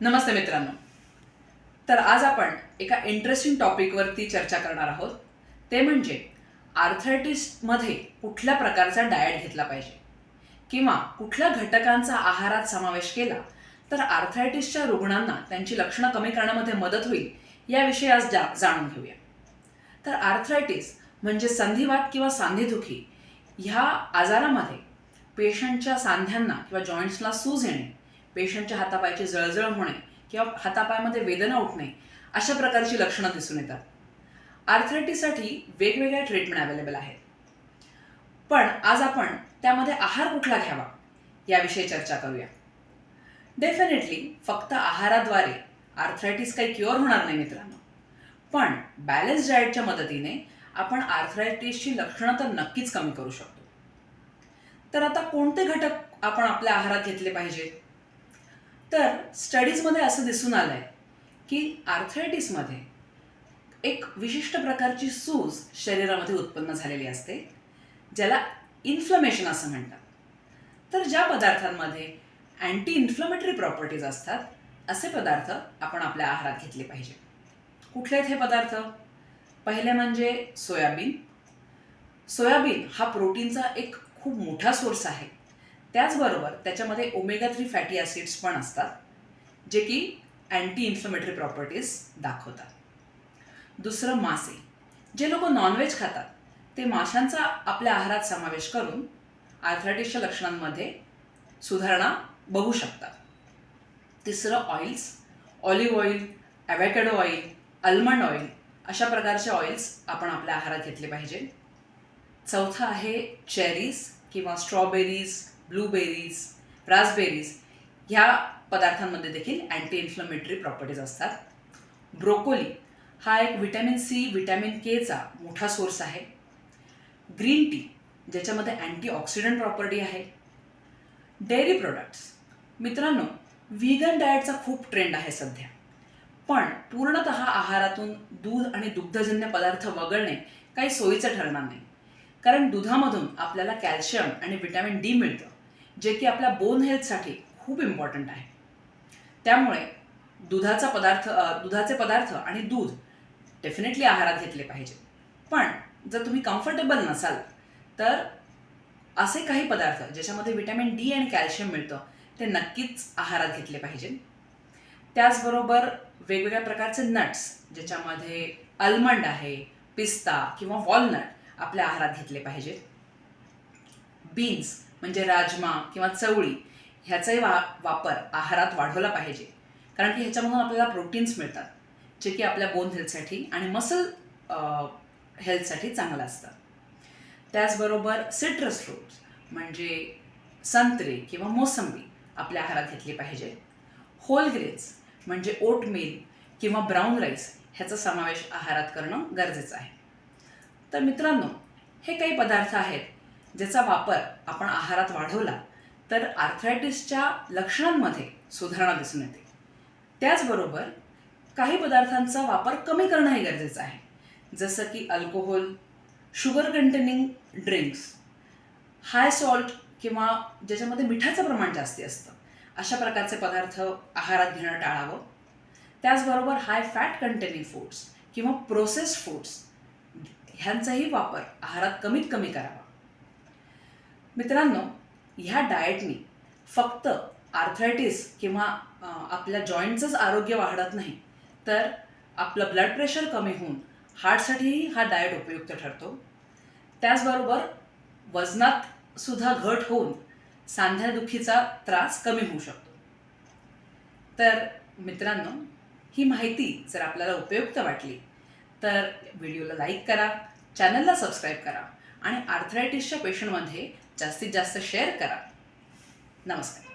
नमस्ते मित्रांनो. तर आज आपण एका इंटरेस्टिंग टॉपिकवरती चर्चा करणार आहोत. ते म्हणजे आर्थरायटिसमध्ये कुठल्या प्रकारचा डाएट घेतला पाहिजे? किंवा कुठल्या घटकांचा आहारात समावेश केला तर आर्थरायटिसच्या रुग्णांना त्यांची लक्षणं कमी करण्यामध्ये मदत होईल याविषयी आज जा जाणून घेऊया. तर आर्थरायटिस म्हणजे संधिवात किंवा सांधेदुखी ह्या आजारामध्ये पेशंटच्या सांध्यांना किंवा जॉईंट्सला सूज येणे पेशंटच्या हातापायाची जळजळ होणे किंवा हातापायामध्ये वेदना उठणे अशा प्रकारची लक्षणं दिसून येतात. आर्थरायटिससाठी वेगवेगळ्या ट्रीटमेंट अवेलेबल आहेत. पण आज आपण त्यामध्ये आहार कुठला घ्यावा याविषयी चर्चा करूया. डेफिनेटली फक्त आहाराद्वारे आर्थरायटिस काही क्युअर होणार नाही मित्रांनो. पण बॅलन्स डाएटच्या मदतीने आपण आर्थरायटिसची लक्षणं तर नक्कीच कमी करू शकतो. तर आता कोणते घटक आपण आपल्या आहारात घेतले पाहिजे तर स्टडीजमध्ये असं दिसून आलं आहे की आर्थरायटिसमध्ये एक विशिष्ट प्रकारची सूज शरीरामध्ये उत्पन्न झालेली असते ज्याला इन्फ्लमेशन असं म्हणतात. तर ज्या पदार्थांमध्ये अँटी इन्फ्लमेटरी प्रॉपर्टीज असतात असे पदार्थ आपण आपल्या आहारात घेतले पाहिजे. कुठले आहेत हे पदार्थ? पहिले म्हणजे सोयाबीन. सोयाबीन हा प्रोटीनचा एक खूप मोठा सोर्स आहे. त्याचबरोबर त्याच्यामध्ये ओमेगा थ्री फॅटी ॲसिड्स पण असतात जे की अँटी इन्फ्लमेटरी प्रॉपर्टीज दाखवतात. दुसरं मासे. जे लोक नॉनव्हेज खातात ते माशांचा आपल्या आहारात समावेश करून आर्थरायटिसच्या लक्षणांमध्ये सुधारणा बघू शकतात. तिसरं oils olive oil avocado oil almond oil अशा प्रकारचे ऑइल्स आपण आपल्या आहारात घेतले पाहिजे. चौथं आहे चेरीज किंवा स्ट्रॉबेरीज ब्लूबेरीज रासबेरीज ह्या पदार्थांमध्ये देखील अँटी इन्फ्लमेटरी प्रॉपर्टीज असतात. ब्रोकोली हा एक व्हिटॅमिन सी व्हिटॅमिन केचा मोठा सोर्स आहे. ग्रीन टी ज्याच्यामध्ये अँटीऑक्सिडंट प्रॉपर्टी आहे. डेअरी प्रोडक्ट्स मित्रांनो व्हीगन डाएटचा खूप ट्रेंड आहे सध्या. पण पूर्णत आहारातून दूध आणि दुग्धजन्य पदार्थ वगळणे काही सोयीचं ठरणार नाही. कारण दुधामधून आपल्याला कॅल्शियम आणि विटॅमिन डी मिळतं. जे की आपल्या बोन हेल्थसाठी खूप इम्पॉर्टंट आहे. त्यामुळे दुधाचा पदार्थ दुधाचे पदार्थ आणि दूध डेफिनेटली आहारात घेतले पाहिजे. पण जर तुम्ही कम्फर्टेबल नसाल तर असे काही पदार्थ ज्याच्यामध्ये विटॅमिन डी आणि कॅल्शियम मिळतं ते नक्कीच आहारात घेतले पाहिजे. त्याचबरोबर वेगवेगळ्या प्रकारचे नट्स ज्याच्यामध्ये अल्मंड आहे पिस्ता किंवा वॉलनट आपल्या आहारात घेतले पाहिजे. बीन्स म्हणजे राजमा किंवा चवळी ह्याचाही वा वापर आहारात वाढवला पाहिजे. कारण की ह्याच्यामधून आपल्याला प्रोटीन्स मिळतात जे की आपल्या बोन हेल्थसाठी आणि मसल हेल्थसाठी चांगलं असतं. त्याचबरोबर सिट्रस फ्रूट्स म्हणजे संत्रे किंवा मोसंबी आपल्या आहारात घेतली पाहिजे. होल ग्रेन्स म्हणजे ओटमील किंवा ब्राऊन राईस ह्याचा समावेश आहारात करणं गरजेचं आहे. तर मित्रांनो हे काही पदार्थ आहेत ज्याचा वापर आपण आहारात वाढवला तर आर्थरायटिसच्या लक्षणांमध्ये सुधारणा दिसून येते. त्याचबरोबर काही पदार्थांचा वापर कमी करणंही गरजेचं आहे. जसं की alcohol sugar containing drinks high salt किंवा ज्याच्यामध्ये मिठाचं प्रमाण जास्ती असतं अशा प्रकारचे पदार्थ आहारात घेणं टाळावं. त्याचबरोबर हाय फॅट कंटेनिंग फूड्स किंवा प्रोसेस्ड फूड्स ह्यांचाही वापर आहारात कमीत कमी करावा. मित्रांनो ह्या डाएटनी फक्त आर्थरायटिस किंवा आपल्या जॉईंटचंच आरोग्य वाढत नाही तर आपलं ब्लड प्रेशर कमी होऊन हार्टसाठीही हा डाएट उपयुक्त ठरतो. त्याचबरोबर वजनात सुद्धा घट होऊन सांध्यादुखीचा त्रास कमी होऊ शकतो. तर मित्रांनो ही माहिती जर आपल्याला उपयुक्त वाटली तर व्हिडिओला लाईक करा चॅनलला सबस्क्राईब करा आणि आर्थरायटिसच्या पेशंटमध्ये जास्तीत जास्त शेअर करा. नमस्कार.